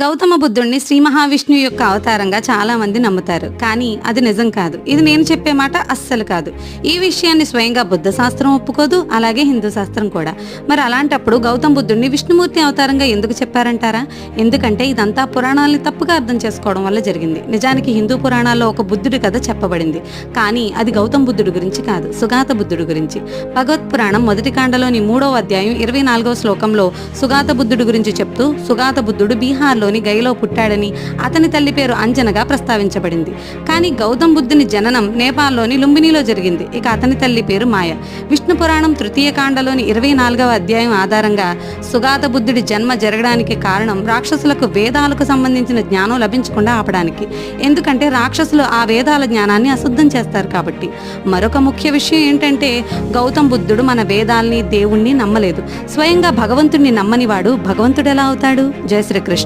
గౌతమ బుద్ధుడిని శ్రీ మహావిష్ణువు యొక్క అవతారంగా చాలా మంది నమ్ముతారు. కానీ అది నిజం కాదు. ఇది నేను చెప్పే మాట అస్సలు కాదు. ఈ విషయాన్ని స్వయంగా బుద్ధ శాస్త్రం ఒప్పుకోదు అలాగే హిందూ శాస్త్రం కూడా. మరి అలాంటప్పుడు గౌతమ బుద్ధుడిని విష్ణుమూర్తి అవతారంగా ఎందుకు చెప్పారంటారా? ఎందుకంటే ఇదంతా పురాణాలని తప్పుగా అర్థం చేసుకోవడం వల్ల జరిగింది. నిజానికి హిందూ పురాణాల్లో ఒక బుద్ధుడి కథ చెప్పబడింది. కానీ అది గౌతమ బుద్ధుడి గురించి కాదు సుగాత బుద్ధుడి గురించి. భగవత్ పురాణం మొదటి కాండలోని మూడవ అధ్యాయం ఇరవై నాలుగవ శ్లోకంలో సుగాత బుద్ధుడి గురించి చెప్తూ సుగాత బుద్ధుడు బీహార్లో బీహార్లోని గయలో పుట్టాడని అతని తల్లి పేరు అంజనగా ప్రస్తావించబడింది. కానీ గౌతమ్ బుద్ధుని జననం నేపాల్లోని లుంబినిలో జరిగింది. ఇక అతని తల్లి పేరు మాయ. విష్ణు పురాణం తృతీయ కాండలోని ఇరవై నాలుగవ అధ్యాయం ఆధారంగా సుగాత బుద్ధుడి జన్మ జరగడానికి కారణం రాక్షసులకు వేదాలకు సంబంధించిన జ్ఞానం లభించకుండా ఆపడానికి. ఎందుకంటే రాక్షసులు ఆ వేదాల జ్ఞానాన్ని అశుద్ధం చేస్తారు కాబట్టి. మరొక ముఖ్య విషయం ఏంటంటే గౌతమ్ బుద్ధుడు మన వేదాల్ని దేవుణ్ణి నమ్మలేదు. స్వయంగా భగవంతుణ్ణి నమ్మనివాడు భగవంతుడు ఎలా అవుతాడు? జయ శ్రీకృష్ణ.